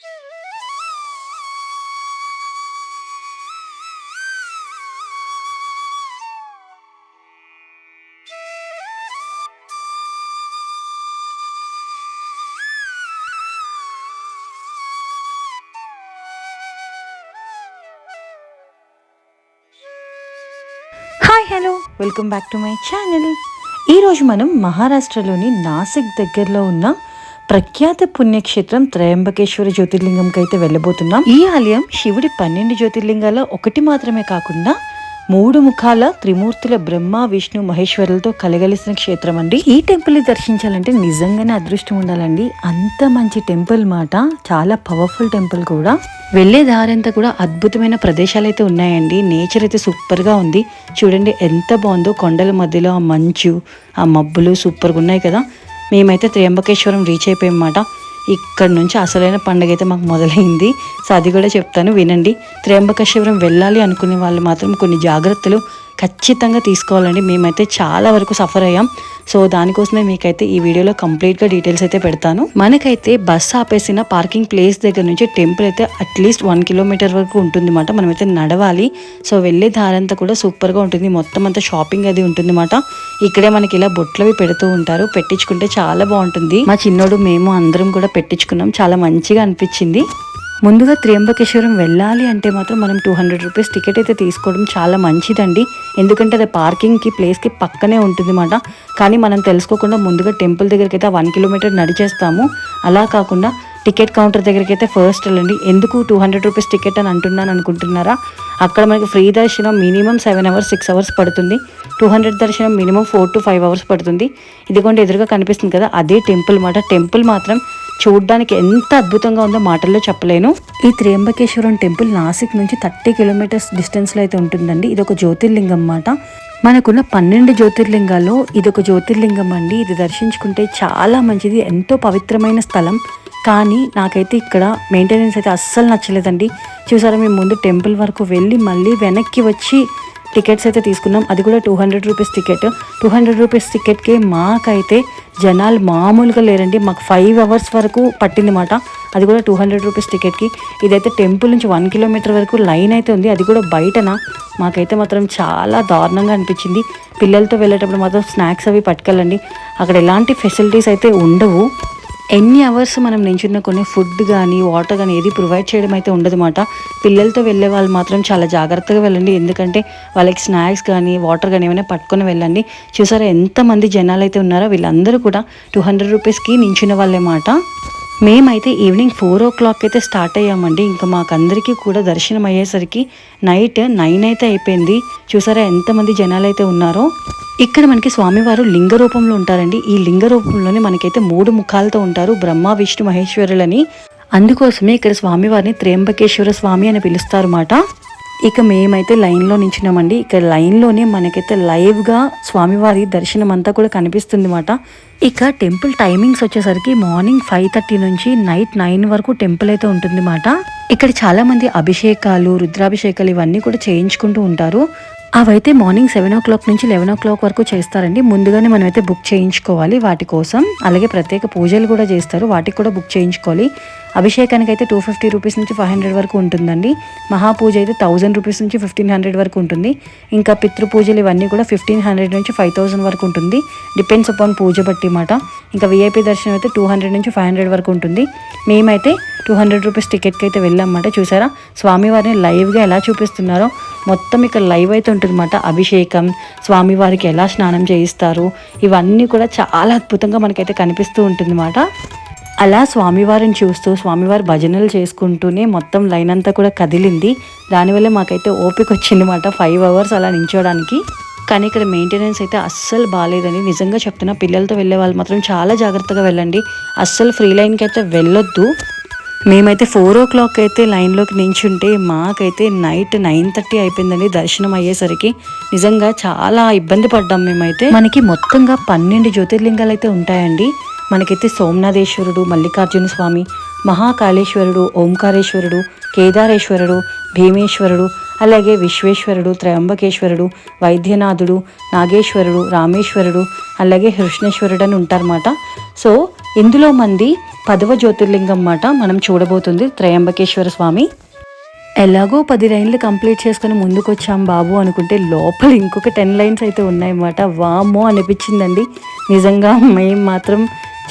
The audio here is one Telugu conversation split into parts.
Hi hello welcome back to my channel ఈరోజు మనం మహారాష్ట్రలోని నాసిక్ దగ్గరలో ఉన్న ప్రఖ్యాత పుణ్యక్షేత్రం త్రయంబకేశ్వర జ్యోతిర్లింగంకి అయితే వెళ్ళబోతున్నాం ఈ ఆలయం శివుడి పన్నెండు జ్యోతిర్లింగాల ఒకటి మాత్రమే కాకుండా మూడు ముఖాల త్రిమూర్తుల బ్రహ్మ విష్ణు మహేశ్వరులతో కలగలిసిన క్షేత్రం అండి ఈ టెంపుల్ ని దర్శించాలంటే నిజంగానే అదృష్టం ఉండాలండి అంత మంచి టెంపుల్ మాట చాలా పవర్ఫుల్ టెంపుల్ కూడా వెళ్లే దారంతా కూడా అద్భుతమైన ప్రదేశాలు అయితే ఉన్నాయండి నేచర్ అయితే సూపర్ గా ఉంది చూడండి ఎంత బాగుందో కొండల మధ్యలో ఆ మంచు ఆ మబ్బులు సూపర్గా ఉన్నాయి కదా మేమైతే త్రియంబకేశ్వరం రీచ్ అయిపోయామన్నమాట ఇక్కడ నుంచి అసలైన పండుగ అయితే మాకు మొదలైంది సో అది కూడా చెప్తాను వినండి త్రియంబకేశ్వరం వెళ్ళాలి అనుకునే వాళ్ళు మాత్రం కొన్ని జాగ్రత్తలు ఖచ్చితంగా తీసుకోవాలండి మేమైతే చాలా వరకు సఫర్ అయ్యాం సో దానికోసమే మీకైతే ఈ వీడియోలో కంప్లీట్గా డీటెయిల్స్ అయితే పెడతాను మనకైతే బస్సు ఆపేసిన పార్కింగ్ ప్లేస్ దగ్గర నుంచి టెంపుల్ అయితే అట్లీస్ట్ వన్ కిలోమీటర్ వరకు ఉంటుంది అనమాట మనమైతే నడవాలి సో వెళ్ళే దారంతా కూడా సూపర్గా ఉంటుంది మొత్తం అంతా షాపింగ్ అది ఉంటుంది అనమాట ఇక్కడే మనకి ఇలా బొట్లవి పెడుతూ ఉంటారు పెట్టించుకుంటే చాలా బాగుంటుంది మా చిన్నోడు మేము అందరం కూడా పెట్టించుకున్నాం చాలా మంచిగా అనిపించింది ముందుగా త్రియంబకేశ్వరం వెళ్ళాలి అంటే మాత్రం మనం టూ హండ్రెడ్ రూపీస్ టికెట్ అయితే తీసుకోవడం చాలా మంచిదండి ఎందుకంటే అది పార్కింగ్కి ప్లేస్కి పక్కనే ఉంటుంది అన్నమాట కానీ మనం తెలుసుకోకుండా ముందుగా టెంపుల్ దగ్గరికి అయితే వన్ కిలోమీటర్ నడిచేస్తాము అలా కాకుండా టికెట్ కౌంటర్ దగ్గరికి అయితే ఫస్ట్ వెళ్ళండి ఎందుకు టూ హండ్రెడ్ రూపీస్ టికెట్ అని అంటున్నాను అనుకుంటున్నారా అక్కడ మనకి ఫ్రీ దర్శనం minimum seven hours six hours పడుతుంది టూ హండ్రెడ్ దర్శనం minimum four to five hours పడుతుంది ఇదిగోండి ఎదురుగా కనిపిస్తుంది కదా అదే టెంపుల్ మాట టెంపుల్ మాత్రం చూడడానికి ఎంత అద్భుతంగా ఉందో మాటల్లో చెప్పలేను ఈ త్రియంబకేశ్వరం టెంపుల్ నాసిక్ నుంచి థర్టీ కిలోమీటర్స్ డిస్టెన్స్లో అయితే ఉంటుందండి ఇది ఒక జ్యోతిర్లింగం అన్నమాట మనకున్న పన్నెండు జ్యోతిర్లింగాల్లో ఇది ఒక జ్యోతిర్లింగం అండి ఇది దర్శించుకుంటే చాలా మంచిది ఎంతో పవిత్రమైన స్థలం కానీ నాకైతే ఇక్కడ మెయింటెనెన్స్ అయితే అస్సలు నచ్చలేదండి చూసారా మేము ముందు టెంపుల్ వరకు వెళ్ళి మళ్ళీ వెనక్కి వచ్చి టికెట్స్ అయితే తీసుకున్నాం అది కూడా two hundred rupees ticket two hundred rupees టికెట్కి మాకైతే జనాలు మామూలుగా లేరండి మాకు ఫైవ్ అవర్స్ వరకు పట్టింది మాట అది కూడా టూ హండ్రెడ్ రూపీస్ టికెట్కి ఇదైతే టెంపుల్ నుంచి వన్ కిలోమీటర్ వరకు లైన్ అయితే ఉంది అది కూడా బయటనా మాకైతే మాత్రం చాలా దారుణంగా అనిపించింది పిల్లలతో వెళ్ళేటప్పుడు మాత్రం స్నాక్స్ అవి పట్టుకెళ్ళండి అక్కడ ఎలాంటి ఫెసిలిటీస్ అయితే ఉండవు ఎన్ని అవర్స్ మనం నించున్న కొన్ని ఫుడ్ కానీ వాటర్ కానీ ఏది ప్రొవైడ్ చేయడం అయితే ఉండదన్నమాట పిల్లలతో వెళ్ళే వాళ్ళు మాత్రం చాలా జాగ్రత్తగా వెళ్ళండి ఎందుకంటే వాళ్ళకి స్నాక్స్ కానీ వాటర్ కానీ ఏమైనా పట్టుకొని వెళ్ళండి చూసారా ఎంతమంది జనాలు అయితే ఉన్నారో వీళ్ళందరూ కూడా టూ హండ్రెడ్ రూపీస్కి వాళ్ళే వాళ్ళేమాట మేమైతే ఈవినింగ్ ఫోర్ ఓ క్లాక్ అయితే స్టార్ట్ అయ్యామండి ఇంకా మాకందరికీ కూడా దర్శనం అయ్యేసరికి నైట్ నైన్ అయితే అయిపోయింది చూసారా ఎంతమంది జనాలు అయితే ఉన్నారో ఇక్కడ మనకి స్వామివారు లింగ రూపంలో ఉంటారండి ఈ లింగ రూపంలోనే మనకైతే మూడు ముఖాలతో ఉంటారు బ్రహ్మ విష్ణు మహేశ్వరులని అందుకోసమే ఇక్కడ స్వామివారిని త్రేంబకేశ్వర స్వామి అని పిలుస్తారు అన్నమాట ఇక మేమైతే లైన్లో నించున్నామండి ఇక లైన్లోనే మనకైతే లైవ్గా స్వామివారి దర్శనం అంతా కూడా కనిపిస్తుంది అనమాట ఇక టెంపుల్ టైమింగ్స్ వచ్చేసరికి మార్నింగ్ ఫైవ్ థర్టీ నుంచి నైట్ నైన్ వరకు టెంపుల్ అయితే ఉంటుంది మాట ఇక్కడ చాలా మంది అభిషేకాలు రుద్రాభిషేకాలు ఇవన్నీ కూడా చేయించుకుంటూ ఉంటారు అవైతే మార్నింగ్ సెవెన్ ఓ క్లాక్ నుంచి లెవెన్ ఓ క్లాక్ వరకు చేస్తారండి ముందుగానే మనమైతే బుక్ చేయించుకోవాలి వాటి కోసం అలాగే ప్రత్యేక పూజలు కూడా చేస్తారు వాటికి కూడా బుక్ చేయించుకోవాలి అభిషేకానికి అయితే టూ ఫిఫ్టీ రూపీస్ నుంచి ఫైవ్ హండ్రెడ్ వరకు ఉంటుందండి మహాపూజ అయితే థౌజండ్ రూపీస్ నుంచి ఫిఫ్టీన్ హండ్రెడ్ వరకు ఉంటుంది ఇంకా పితృపూజలు ఇవన్నీ కూడా ఫిఫ్టీన్ హండ్రెడ్ నుంచి ఫైవ్ థౌజండ్ వరకు ఉంటుంది డిపెండ్స్ అపాన్ పూజ బట్టి మాట ఇంకా విఐపీ దర్శనం అయితే టూ హండ్రెడ్ నుంచి ఫైవ్ హండ్రెడ్ వరకు ఉంటుంది మేమైతే టూ హండ్రెడ్ రూపీస్ టికెట్కి అయితే వెళ్ళామన్నమాట చూసారా స్వామివారిని లైవ్గా ఎలా చూపిస్తున్నారో మొత్తం ఇక్కడ లైవ్ అయితే ఉంటుంది అన్నమాట అభిషేకం స్వామివారికి ఎలా స్నానం చేయిస్తారు ఇవన్నీ కూడా చాలా అద్భుతంగా మనకైతే కనిపిస్తూ ఉంటుంది అన్నమాట అలా స్వామివారిని చూస్తూ స్వామివారి భజనలు చేసుకుంటూనే మొత్తం లైన్ అంతా కూడా కదిలింది దానివల్ల మాకైతే ఓపిక వచ్చిందన్నమాట ఫైవ్ అవర్స్ అలా నించోడానికి కానీ ఇక్కడ మెయింటెనెన్స్ అయితే అస్సలు బాగాలేదని నిజంగా చెప్తున్నా పిల్లలతో వెళ్ళే వాళ్ళు మాత్రం చాలా జాగ్రత్తగా వెళ్ళండి అస్సలు ఫ్రీ లైన్కి అయితే వెళ్ళొద్దు మేమైతే ఫోర్ ఓ క్లాక్ అయితే లైన్లోకి నించుంటే మాకైతే నైట్ నైన్ థర్టీ అయిపోయిందండి దర్శనం అయ్యేసరికి నిజంగా చాలా ఇబ్బంది పడ్డాం మేమైతే మనకి మొత్తంగా పన్నెండు జ్యోతిర్లింగాలు అయితే ఉంటాయండి మనకైతే సోమనాథేశ్వరుడు మల్లికార్జున స్వామి మహాకాళేశ్వరుడు ఓంకారేశ్వరుడు కేదారేశ్వరుడు భీమేశ్వరుడు అలాగే విశ్వేశ్వరుడు త్రయంబకేశ్వరుడు వైద్యనాథుడు నాగేశ్వరుడు రామేశ్వరుడు అలాగే హృష్ణేశ్వరుడు అని ఉంటారన్నమాట సో ఇందులో మంది పదవ జ్యోతిర్లింగం మాట మనం చూడబోతుంది త్రయంబకేశ్వర స్వామి ఎలాగో పది లైన్లు కంప్లీట్ చేసుకుని ముందుకొచ్చాం బాబు అనుకుంటే లోపల ఇంకొక టెన్ లైన్స్ అయితే ఉన్నాయన్నమాట వామో అనిపించిందండి నిజంగా మేము మాత్రం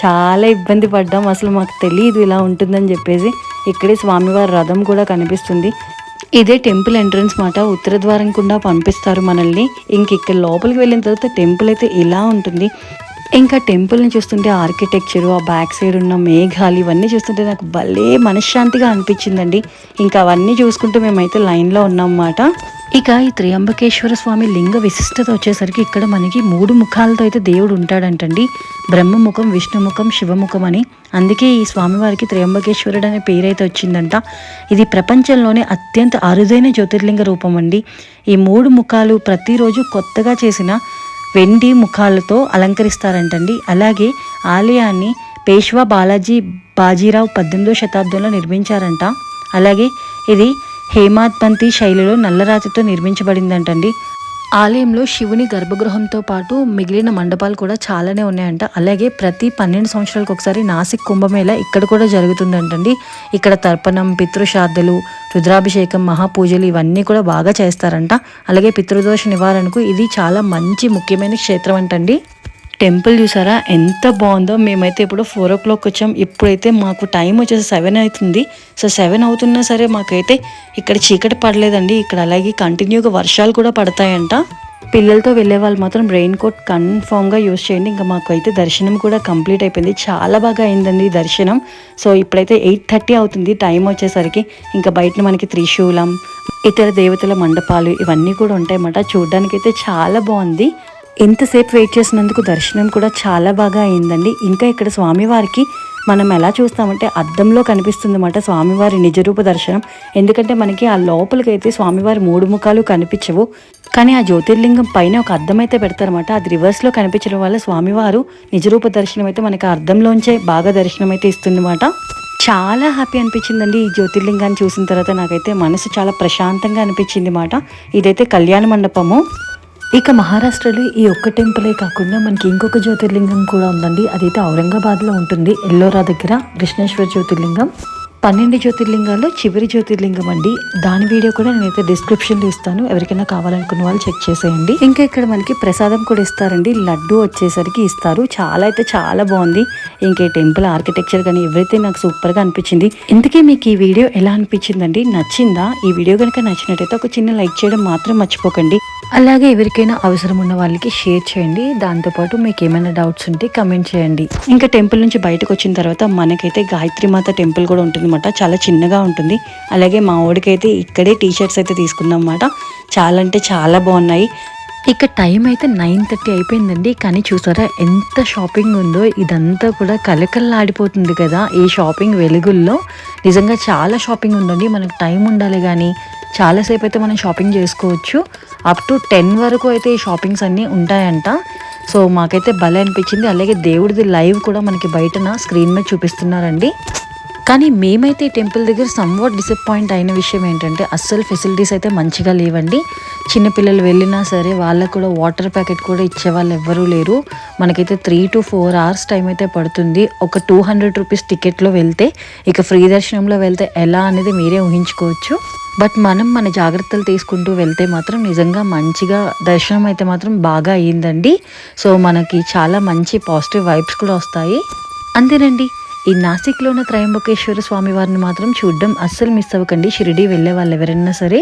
చాలా ఇబ్బంది పడ్డాం అసలు మాకు తెలియదు ఇలా ఉంటుందని చెప్పేసి ఇక్కడే స్వామివారి రథం కూడా కనిపిస్తుంది ఇదే టెంపుల్ ఎంట్రన్స్ మాట ఉత్తర ద్వారం గుండా పంపిస్తారు మనల్ని ఇంక ఇక్కడ లోపలికి వెళ్ళిన తర్వాత టెంపుల్ అయితే ఇలా ఉంటుంది ఇంకా టెంపుల్ని చూస్తుంటే ఆర్కిటెక్చరు ఆ బ్యాక్ సైడ్ ఉన్న మేఘాలు ఇవన్నీ చూస్తుంటే నాకు భలే మనశ్శాంతిగా అనిపించిందండి ఇంకా అవన్నీ చూసుకుంటూ మేమైతే లైన్లో ఉన్నామన్నమాట ఇక ఈ త్రియంబకేశ్వర స్వామి లింగ విశిష్టత వచ్చేసరికి ఇక్కడ మనకి మూడు ముఖాలతో అయితే దేవుడు ఉంటాడంటండి బ్రహ్మముఖం విష్ణుముఖం శివముఖం అని అందుకే ఈ స్వామివారికి త్రియంబకేశ్వరుడు అనే పేరైతే వచ్చిందంట ఇది ప్రపంచంలోనే అత్యంత అరుదైన జ్యోతిర్లింగ రూపం అండి ఈ మూడు ముఖాలు ప్రతిరోజు కొత్తగా చేసిన వెండి ముఖాలతో అలంకరిస్తారంటండి అలాగే ఆలయాన్ని పేష్వా బాలాజీ బాజీరావు పద్దెనిమిదో శతాబ్దంలో నిర్మించారంట అలాగే ఇది హేమాద్బంతి శైలిలో నల్లరాతితో నిర్మించబడిందంటండి ఆలయంలో శివుని గర్భగృహంతో పాటు మిగిలిన మండపాలు కూడా చాలానే ఉన్నాయంట అలాగే ప్రతి పన్నెండు సంవత్సరాలకు ఒకసారి నాసిక్ కుంభమేళ ఇక్కడ కూడా జరుగుతుందంటండి ఇక్కడ తర్పణం పితృశ్రాద్ధలు రుద్రాభిషేకం మహాపూజలు ఇవన్నీ కూడా బాగా చేస్తారంట అలాగే పితృదోష నివారణకు ఇది చాలా మంచి ముఖ్యమైన క్షేత్రం అంటండి టెంపుల్ చూసారా ఎంత బాగుందో మేమైతే ఇప్పుడు ఫోర్ ఓ క్లాక్ వచ్చాం ఇప్పుడైతే మాకు టైం వచ్చేసి సెవెన్ అవుతుంది సో సెవెన్ అవుతున్నా సరే మాకైతే ఇక్కడ చీకటి పడలేదండి ఇక్కడ అలాగే కంటిన్యూగా వర్షాలు కూడా పడతాయంట పిల్లలతో వెళ్ళే వాళ్ళు మాత్రం రెయిన్ కోట్ కన్ఫామ్గా యూస్ చేయండి ఇంకా మాకు అయితే దర్శనం కూడా కంప్లీట్ అయిపోయింది చాలా బాగా అయిందండి దర్శనం సో ఇప్పుడైతే ఎయిట్ థర్టీ అవుతుంది టైం వచ్చేసరికి ఇంకా బయట మనకి త్రిశూలం ఇతర దేవతల మండపాలు ఇవన్నీ కూడా ఉంటాయన్నమాట అయితే చాలా బాగుంది ఎంతసేపు వెయిట్ చేసినందుకు దర్శనం కూడా చాలా బాగా అయిందండి ఇంకా ఇక్కడ స్వామివారికి మనం ఎలా చూస్తామంటే అద్దంలో కనిపిస్తుంది అన్నమాట స్వామివారి నిజరూప దర్శనం ఎందుకంటే మనకి ఆ లోపలికైతే స్వామివారి మూడు ముఖాలు కనిపించవు కానీ ఆ జ్యోతిర్లింగం పైన ఒక అద్దం అయితే పెడతారనమాట అది రివర్స్లో కనిపించడం వల్ల స్వామివారు నిజరూప దర్శనం అయితే మనకి అర్థంలోంచే బాగా దర్శనం అయితే ఇస్తుంది అనమాట చాలా హ్యాపీ అనిపించిందండి ఈ జ్యోతిర్లింగాన్ని చూసిన తర్వాత నాకైతే మనసు చాలా ప్రశాంతంగా అనిపించింది అన్నమాట ఇదైతే కళ్యాణ మండపము ఇక మహారాష్ట్రలో ఈ ఒక్క టెంపులే కాకుండా మనకి ఇంకొక జ్యోతిర్లింగం కూడా ఉందండి అదైతే ఔరంగాబాద్లో ఉంటుంది ఎల్లోరా దగ్గర కృష్ణేశ్వర జ్యోతిర్లింగం పన్నెండు జ్యోతిర్లింగాల్లో చివరి జ్యోతిర్లింగం అండి దాని వీడియో కూడా నేనైతే లో ఇస్తాను ఎవరికైనా కావాలనుకున్న వాళ్ళు చెక్ చేసేయండి ఇంకా ఇక్కడ మనకి ప్రసాదం కూడా ఇస్తారండి లడ్డు వచ్చేసరికి ఇస్తారు చాలా అయితే చాలా బాగుంది ఇంకే టెంపుల్ ఆర్కిటెక్చర్ కానీ ఎవరైతే నాకు సూపర్ గా అనిపించింది ఇంతకీ మీకు ఈ వీడియో ఎలా అనిపించిందండి నచ్చిందా ఈ వీడియో కనుక నచ్చినట్టయితే ఒక చిన్న లైక్ చేయడం మాత్రం మర్చిపోకండి అలాగే ఎవరికైనా అవసరం ఉన్న వాళ్ళకి షేర్ చేయండి దాంతోపాటు మీకు ఏమైనా డౌట్స్ ఉంటే కమెంట్ చేయండి ఇంకా టెంపుల్ నుంచి బయటకు వచ్చిన తర్వాత మనకైతే గాయత్రి మాత టెంపుల్ కూడా ఉంటుంది అనమాట చాలా చిన్నగా ఉంటుంది అలాగే మా ఓడికైతే ఇక్కడే టీ షర్ట్స్ అయితే తీసుకున్నాం అనమాట చాలా అంటే చాలా బాగున్నాయి ఇక టైం అయితే నైన్ థర్టీ అయిపోయిందండి కానీ చూసారా ఎంత షాపింగ్ ఉందో ఇదంతా కూడా కలకల్లాడిపోతుంది కదా ఈ షాపింగ్ వెలుగుల్లో నిజంగా చాలా షాపింగ్ ఉందండి మనకు టైం ఉండాలి కానీ చాలాసేపు అయితే మనం షాపింగ్ చేసుకోవచ్చు అప్ టు టెన్ వరకు అయితే ఈ షాపింగ్స్ అన్నీ ఉంటాయంట సో మాకైతే భలే అనిపించింది అలాగే దేవుడిది లైవ్ కూడా మనకి బయటన స్క్రీన్ మీద చూపిస్తున్నారండి కానీ మేమైతే టెంపుల్ దగ్గర సమ్వాట్ డిసప్పాయింట్ అయిన విషయం ఏంటంటే అస్సలు ఫెసిలిటీస్ అయితే మంచిగా లేవండి చిన్నపిల్లలు వెళ్ళినా సరే వాళ్ళకు కూడా వాటర్ ప్యాకెట్ కూడా ఇచ్చే వాళ్ళు ఎవ్వరూ లేరు మనకైతే three to four hours time అయితే పడుతుంది ఒక టూ హండ్రెడ్ రూపీస్ టికెట్లో వెళ్తే ఇక ఫ్రీ దర్శనంలో వెళ్తే ఎలా అనేది మీరే ఊహించుకోవచ్చు బట్ మనం మన జాగ్రత్తలు తీసుకుంటూ వెళ్తే మాత్రం నిజంగా మంచిగా దర్శనం అయితే మాత్రం బాగా అయ్యిందండి సో మనకి చాలా మంచి పాజిటివ్ వైబ్స్ కూడా వస్తాయి అంతేనండి ఈ నాసిక్లోని త్రయంబకేశ్వర స్వామి వారిని మాత్రం చూడడం అస్సలు మిస్ అవ్వకండి షిరిడి వెళ్ళే వాళ్ళు ఎవరైనా సరే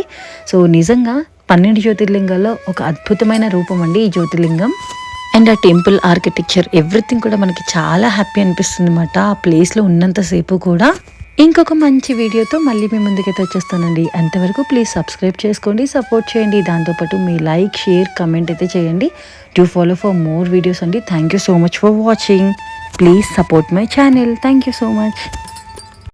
సో నిజంగా పన్నెండు జ్యోతిర్లింగాల్లో ఒక అద్భుతమైన రూపం అండి ఈ జ్యోతిర్లింగం అండ్ ఆ టెంపుల్ ఆర్కిటెక్చర్ ఎవ్రీథింగ్ కూడా మనకి చాలా హ్యాపీ అనిపిస్తుంది అనమాట ఆ ప్లేస్లో ఉన్నంతసేపు కూడా ఇంకొక మంచి వీడియోతో మళ్ళీ మీ ముందుకైతే వచ్చేస్తానండి అంతవరకు ప్లీజ్ సబ్స్క్రైబ్ చేసుకోండి సపోర్ట్ చేయండి దాంతోపాటు మీ లైక్ షేర్ కమెంట్ అయితే చేయండి to follow for more videos అండి thank you so much for watching Please support my channel. Thank you so much.